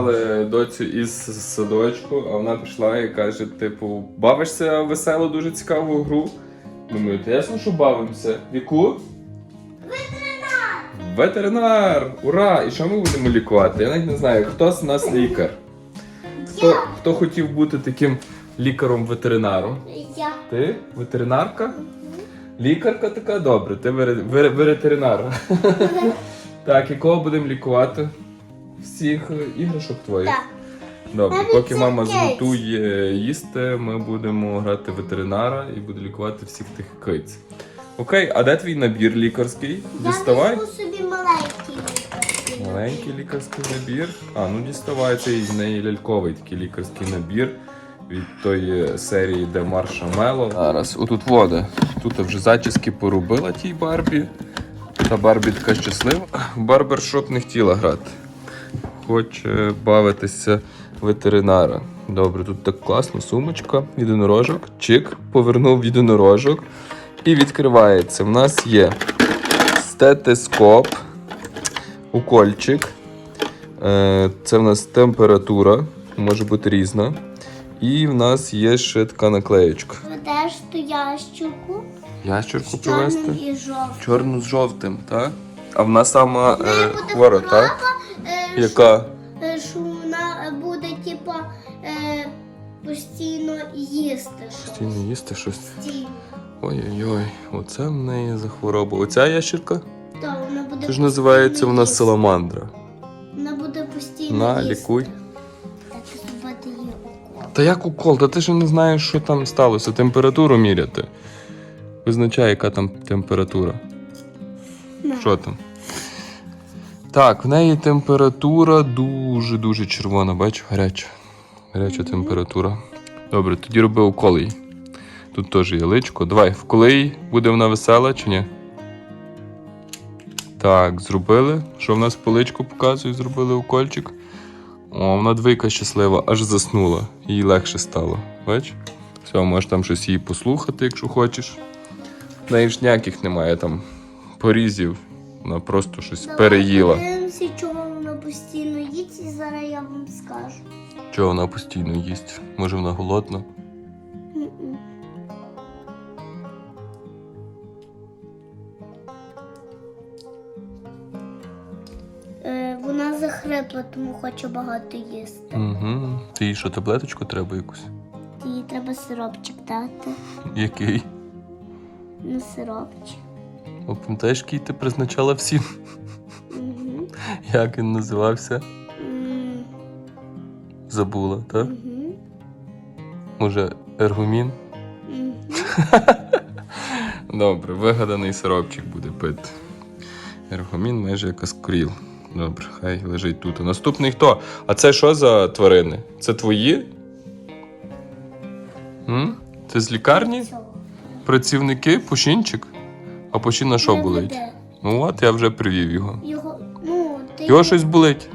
забрали доцю із садочку, а вона прийшла і каже: типу, бавишся в веселу, дуже цікаву гру. Думаю, то ясно, що бавимося. Яку? Ветеринар! Ветеринар! Ура! І що ми будемо лікувати? Я навіть не знаю, хто з нас лікар. Хто, хто хотів бути таким лікаром-ветеринаром? Я. Ти ветеринарка? Лікарка така добре, ти вери- вери- ветеринар. Так, і кого будемо лікувати? Всіх іграшок твоїх? Так. Добре, Навіть поки мама кейс. зготує їсти, ми будемо грати ветеринара і буду лікувати всіх тих киць. Окей, а де твій набір лікарський? Діставай. Я візьму собі маленький. лікарський Маленький лікарський набір. А, ну діставай цей в неї ляльковий такий лікарський набір від тої серії, де Маршамело. Зараз, отут вода. Тут вже зачіски поробила тій Барбі. Та Барбі така щаслива. В барбершоп не хотіла грати. Хоче бавитися ветеринара. Добре, тут так класно, сумочка, єдинорожок. Чик, повернув єдинорожок. І відкривається. В нас є стетоскоп, укольчик. Е, Це в нас температура, може бути різна. І в нас є ще така наклеєчка. Ведеш ту з чорним привезти? Чорну з жовтим, так? А вона сама е, хвора, так? Яка? що- е, Що вона буде, типу, е, постійно їсти щось. Постійно їсти щось. Постійно. Ой-ой-ой, оце в неї за хвороба. Оця ящерка? То вона буде Це ж називається вона їсти. саламандра. Вона буде постійно На, їсти. лікуй. Так. Та як укол? Та ти ж не знаєш, що там сталося. Температуру міряти. Визначай, яка там температура. Що там? Так, в неї температура дуже-дуже червона, бачу, гаряча. Гаряча температура. Добре, тоді роби укол їй. Тут теж є личко. Давай, вколи їй. Буде вона весела чи ні? Так, зробили. Що в нас по личку показує? Зробили укольчик. О, вона двійка щаслива, аж заснула. Їй легше стало. Бач? Все, можеш там щось її послухати, якщо хочеш. В неї ж ніяких немає там порізів. Вона просто щось Давай переїла. Подивимося, чого вона постійно їсть, і зараз я вам скажу. Чого вона постійно їсть? Може вона голодна? М-м. Е, Вона захрипла, тому хоче багато їсти. Угу. Ти їй що, таблеточку треба якусь? Їй треба сиропчик дати. Який? На сиропчик. О, пам'ятаєш, який ти призначала всім? Угу. Як він називався? Забула, так? Угу. Може, ергумін? Угу. Добре, вигаданий сиропчик буде пити. Ергомін майже як аскоріл. Добре, хай лежить тут. А наступний хто? А це що за тварини? Це твої? М? Це з лікарні? Працівники? Пушінчик? А пушін на що болить? Ну от я вже привів його. Його, ну, ти Його щось болить.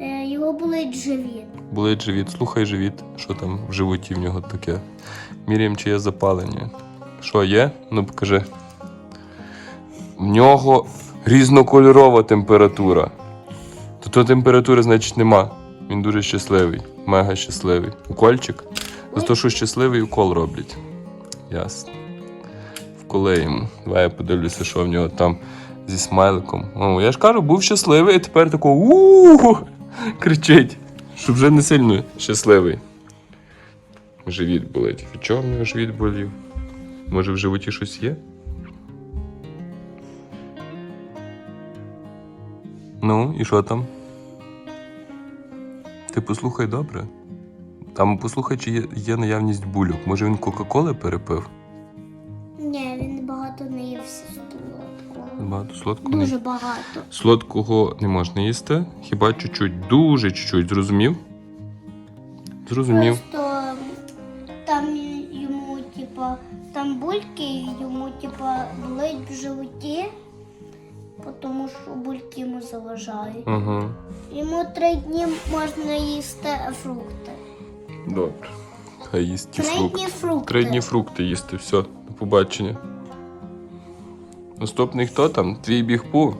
Е, його болить живіт. Болить живіт. Слухай живіт, що там в животі в нього таке. Міряємо, чи є запалення. Що є? Ну покажи. В нього різнокольорова температура. То то температури, значить, нема. Він дуже щасливий, мега щасливий. Укольчик. За те, що щасливий укол роблять. Ясно. Йому. Давай я подивлюся, що в нього там зі смайликом. О, я ж кажу, був щасливий, і тепер тако у кричить. Щоб вже не сильно щасливий. Живіт болить. Від чого в нього живіт болів? Може в животі щось є? Ну, і що там? Ти послухай добре. Там послухай, чи є, є наявність бульок. Може він Кока-Коли перепив? Солодкого. Не- Дуже багато. Солодкого не можна їсти. Хіба чуть-чуть, дуже чуть-чуть, зрозумів? Зрозумів. Просто там йому, типа, там бульки, йому, типа, болить в животі, тому що бульки йому заважають. Ага. Йому три дні можна їсти фрукти. Добре. Хай дні фрукти. Три дні фрукти їсти, все, до побачення. Наступний хто там? Твій бігпу?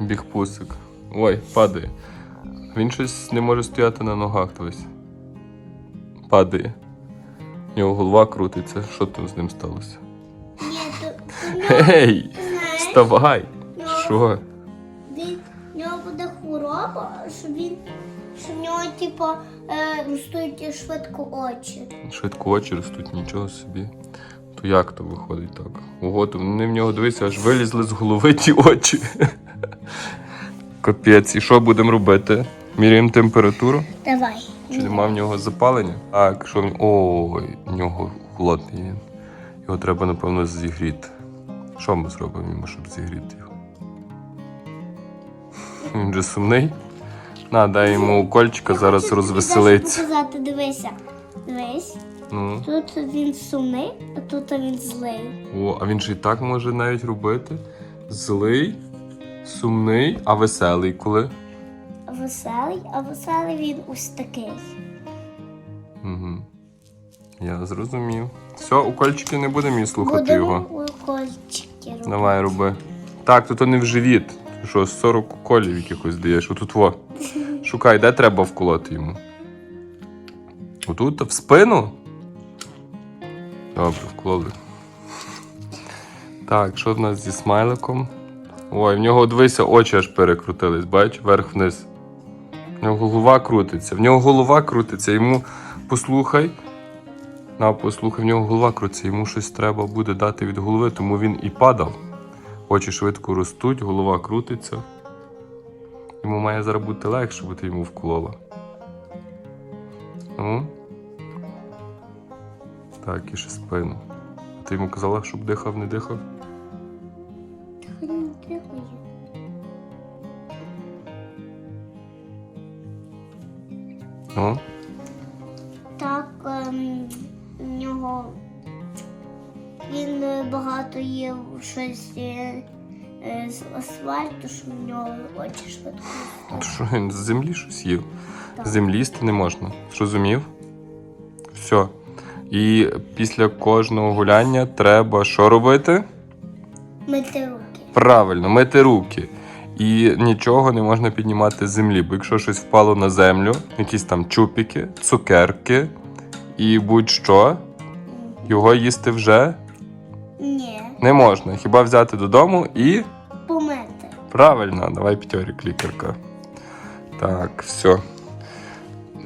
Бігпусик. Ой, падає. Він щось не може стояти на ногах, дивись. Падає. У нього голова крутиться. Що там з ним сталося? Гей! Вставай! нього- Що? він, в нього буде хвороба, що він, що в нього, типу, е, ростуть швидко очі. Швидко очі ростуть, нічого собі. То як то виходить так? Ого, то вони в нього дивися, аж вилізли з голови ті очі. Капець, і що будемо робити? Міряємо температуру? Давай. Чи нема в нього запалення? Так, що в нього. Ой, в нього холодний він. Його треба, напевно, зігріти. Що ми зробимо йому, щоб зігріти його? Він же сумний. На, дай йому укольчика, зараз розвеселиться. дивися. Дивись. Ну. Тут він сумний, а тут він злий. О, а він же і так може навіть робити. Злий, сумний, а веселий коли? Веселий, а веселий він ось такий. Угу. Я зрозумів. Все, укольчики не будемо її слухати Будемо його. укольчики робити. Давай роби. Так, тут не в живіт. Ти Що, 40 уколів якихось даєш. Отут во. Шукай, де треба вколоти йому. Отут, в спину? Добре, вкололи. Так, що в нас зі смайликом? Ой, в нього дивися, очі аж перекрутились, бач, вверх-вниз. В нього голова крутиться. В нього голова крутиться, йому послухай. На, послухай, в нього голова крутиться, йому щось треба буде дати від голови, тому він і падав. Очі швидко ростуть, голова крутиться. Йому має зараз бути легше, бо ти йому вколола. Ну. Так, і ще спину. А ти йому казала, щоб дихав, не дихав? Хай не дихає. Ну. Так, ем, в нього він е, багато їв щось е, е, з асфальту, що в нього очі швидко. То що він з землі щось їв? Так. З землі їсти не можна. Зрозумів? Все. І після кожного гуляння треба що робити? Мити руки. Правильно, мити руки. І нічого не можна піднімати з землі, бо якщо щось впало на землю, якісь там чупіки, цукерки і будь-що, його їсти вже Ні, не можна. Хіба взяти додому і. помити. Правильно, давай п'ятьорік, лікарка. Так, все.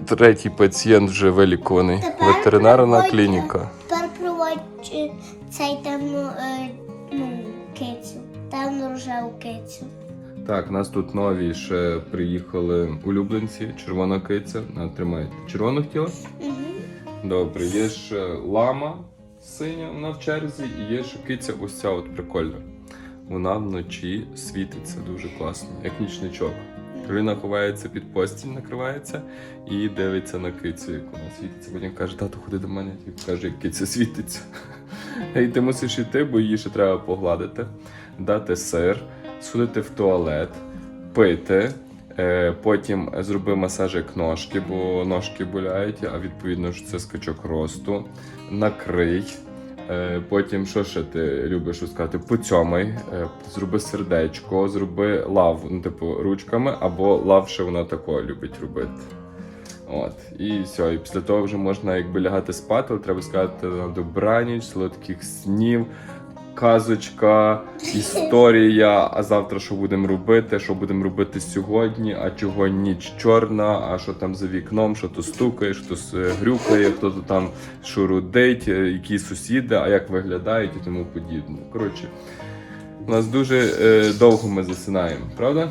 Третій пацієнт вже вилікуваний. Тепер Ветеринарна проводь- клініка. Тепер проводь е, цей темно, е, ну, кицю. Темно рожеву кицю. Так, у нас тут нові ще приїхали улюбленці, червона киця. На, тримайте. Червону хотіла? Угу. Добре, є ще лама синя вона в черзі, і є ще киця ось ця от прикольна. Вона вночі світиться дуже класно, як нічничок. Кароліна ховається під постіль, накривається і дивиться на кицю, як вона світиться. Потім каже, тату, ходи до мене і каже, як киця світиться. І ти мусиш йти, бо її ще треба погладити, дати сир, сходити в туалет, пити. Е, Потім зроби масажик ножки, бо ножки боляють, а відповідно ж це скачок росту. Накрий. Е, Потім, що ще ти любиш сказати? Поцьомай, е, зроби сердечко, зроби лав, ну, типу, ручками, або лав ще вона такого любить робити. От, і все. І після того вже можна якби лягати спати, треба сказати на добраніч, солодких снів, казочка, історія. А завтра що будемо робити? Що будемо робити сьогодні? А чого ніч чорна? А що там за вікном? Що то стукає, що то грюкає, хто то там шурудить, е, які сусіди, а як виглядають і тому подібне. Коротше, у нас дуже е, довго ми засинаємо, правда?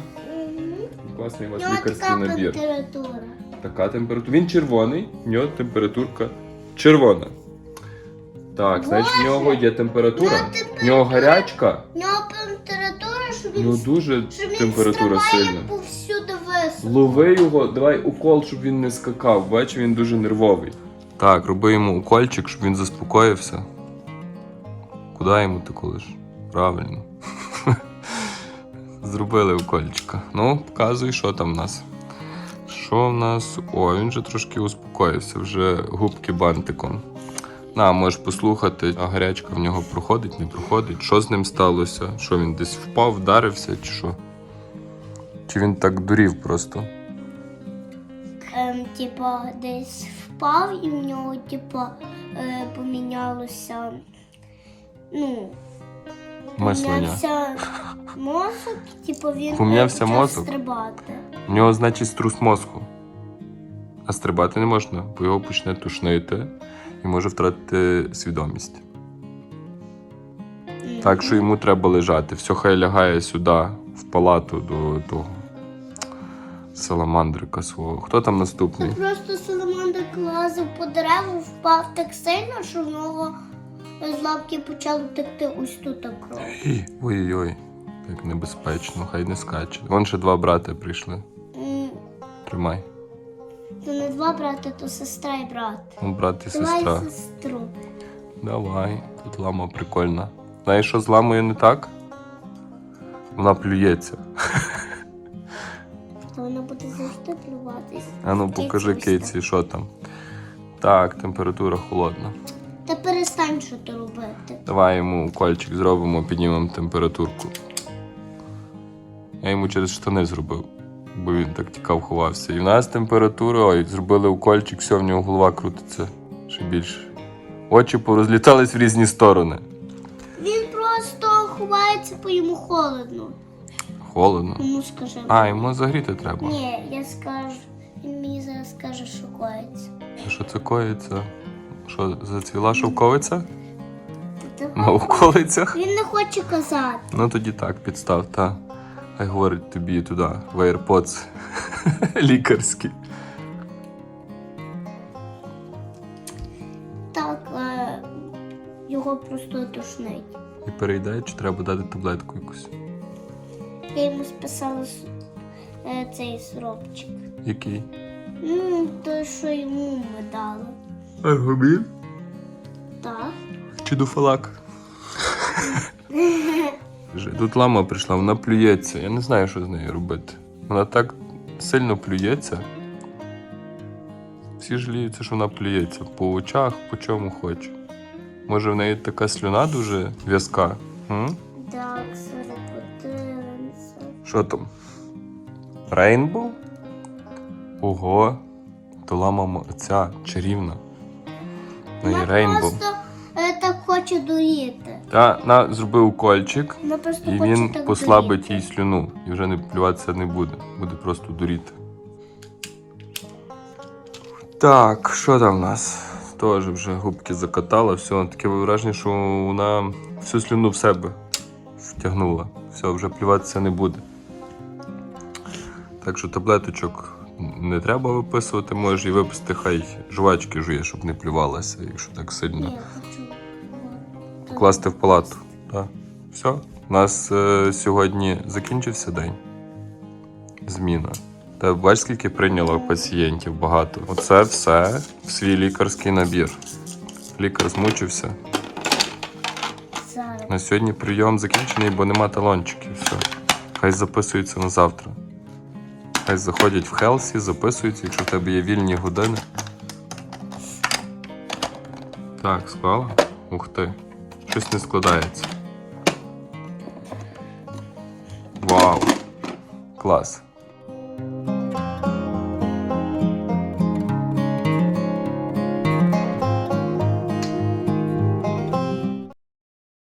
Класний у вас лікарський така набір. температура. Така температура. Він червоний, в нього температурка червона. Так, значить в нього є температура. В нього гарячка, У нього температура, що в він, нього дуже що він температура стрибає сильна. повсюди високо. Лови його, давай укол, щоб він не скакав. Бачу, він дуже нервовий. Так, роби йому укольчик, щоб він заспокоївся. Куди йому ти колиш? Правильно. Зробили укольчика. Ну, показуй, що там в нас. Що в нас? О, він вже трошки успокоївся, вже губки бантиком. На, можеш послухати, а гарячка в нього проходить, не проходить. Що з ним сталося? Що він десь впав, вдарився, чи що? Чи він так дурів просто? типа, десь впав, і в нього, типа, е, помінялося. Ну, Мислення. помінявся мозок, типу він Помінявся почав мозок? стрибати. У нього, значить, струс мозку. А стрибати не можна, бо його почне тушнити і може втратити свідомість. Так що йому треба лежати. Все хай лягає сюди, в палату до того саламандрика свого. Хто там Це наступний? просто Саламандр лазив по дереву, впав так сильно, що в нього з лапки почало текти ось тут кров. Ой-ой-ой, як небезпечно, хай не скаче. Вон ще два брати прийшли. Тримай. То не два брати, то сестра і брат. Вон брат і Давай сестра. сестру. Давай, тут лама прикольна. Знаєш, що з ламою не так? Вона плюється. То вона буде завжди плюватись. А ну покажи Киці Кейці, що там. Так, температура холодна. Та перестань що то робити. Давай йому укольчик зробимо, піднімемо температурку. Я йому через штани зробив, бо він так тікав, ховався. І в нас температура, ой, зробили укольчик, все, в нього голова крутиться ще більше. Очі порозлітались в різні сторони. Він просто ховається, бо йому холодно. Холодно. Йому скажи. А, йому загріти треба. Ні, я скажу. Він мені зараз скаже, що коїться. Що це коїться? Що, зацвіла шовковиця? На околицях? Він не хоче казати. Ну тоді так, підстав, та. Хай говорить тобі туди, в AirPods лікарські. Так, е, його просто тушнить. І перейде, чи треба дати таблетку якусь. Я йому списала с- е, цей сиропчик. Який? Ну, той, що йому ми дали. Аргумін? Так. Чи дуфалак? Вже Тут лама прийшла, вона плюється. Я не знаю, що з нею робити. Вона так сильно плюється. Всі жаліються, що вона плюється. По очах, по чому хоче. Може, в неї така слюна дуже в'язка? Так, зараз подивимося. Що там? Рейнбоу? Ого. То лама ця чарівна. Вона рейнбоу. просто е, так хоче доїти. Та на зробив укольчик, Вона просто і хоче він так послабить доїти. їй слюну. І вже не плюватися не буде. Буде просто дуріти. Так, що там в нас? Теж вже губки закатала, все, таке враження, що вона всю слюну в себе втягнула. Все, вже плюватися не буде. Так що таблеточок не треба виписувати, можеш і виписати, хай жвачки жує, щоб не плювалася, якщо так сильно. Ні, я хочу. Класти в палату. Так. Все. У нас е, сьогодні закінчився день. Зміна. Та бач, скільки прийняло пацієнтів багато. Оце все в свій лікарський набір. Лікар змучився. Зараз. На сьогодні прийом закінчений, бо нема талончиків. Все. Хай записуються на завтра. Хай заходять в Хелсі, записуються, якщо в тебе є вільні години. Так, склала? Ух ти. Щось не складається. Вау. Клас.